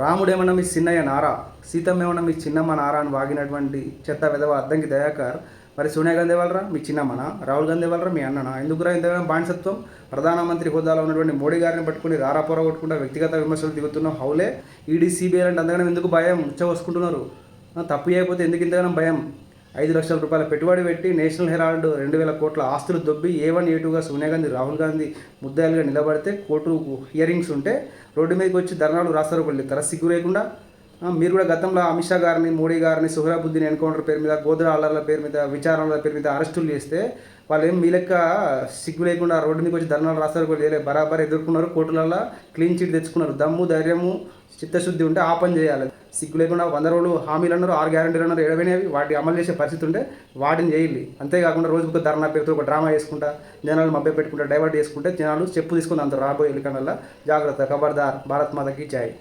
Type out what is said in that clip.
రాముడేమన్నా మీ చిన్నయ్య నారా? సీతమ్మేమన్నా మీ చిన్నమ్మ నారా అని వాగినటువంటి చెత్త విధవ అద్దంకి దయాకర్. మరి సోనియా గాంధీ వాళ్ళరా మీ చిన్నమ్మనా? రాహుల్ గాంధీ వాళ్ళరా మీ అన్ననా? ఎందుకురా ఇంతగా బానిసత్వం? ప్రధానమంత్రి హోదాలో ఉన్నటువంటి మోడీ గారిని పట్టుకుని రారా పొర కొట్టుకుంటా వ్యక్తిగత విమర్శలు దిగుతున్నాం హౌలే? ఈడీ సిబిఐ అంటే అంతగానం ఎందుకు భయం? ఉచ్చవసుకుంటున్నారు తప్పు చేయకపోతే ఎందుకు ఇంతగానో భయం? ఐదు లక్షల రూపాయల పెట్టుబడి పెట్టి నేషనల్ హెరాల్డ్ రెండు వేల కోట్ల ఆస్తులు దొబ్బి ఏ వన్ ఏ టూగా సోనియా గాంధీ రాహుల్ గాంధీ ముద్దాయిలుగా నిలబడితే కోర్టు హియరింగ్స్ ఉంటే రోడ్డు మీదకి వచ్చి ధర్నాలు రాస్తారు వాళ్ళు తర సిగ్గు లేకుండా మీరు కూడా గతంలో అమిత్ షా గారిని మోడీ గారిని సుహరాబుద్దీన్ ఎన్కౌంటర్ పేరు మీద గోద్రా అల్లర్ల పేరు మీద విచారణల పేరు మీద అరెస్టులు చేస్తే వాళ్ళు ఏం మీ లెక్క సిగ్గు లేకుండా రోడ్డు మీదకి వచ్చి ధర్నాలు రాస్తారు కూడా లేలే బరాబర్ ఎదుర్కొన్నారు. కోర్టులలో క్లీన్ చిట్ తెచ్చుకున్నారు. దమ్ము ధైర్యము చిత్తశుద్ధి ఉంటే ఆ పని చేయాలి. సిగ్గు లేకుండా వంద రోజులు హామీలు అన్నారు ఆరు గ్యారంటీలు అన్నారు ఏడవైనవి వాటి అమలు చేసే పరిస్థితి ఉంటే వాటిని చేయాలి అంతేకాకుండా రోజుకు ధర్నా పేరుతో ఒక డ్రామా చేసుకుంటా జనాలు మభ్య పెట్టుకుంటా డైవర్ట్ చేసుకుంటే జనాలు చెప్పు తీసుకుని అంత రాబోయే ఎన్నికల జాగ్రత్త ఖబర్దార్ భారత్ మాతకి జాయ్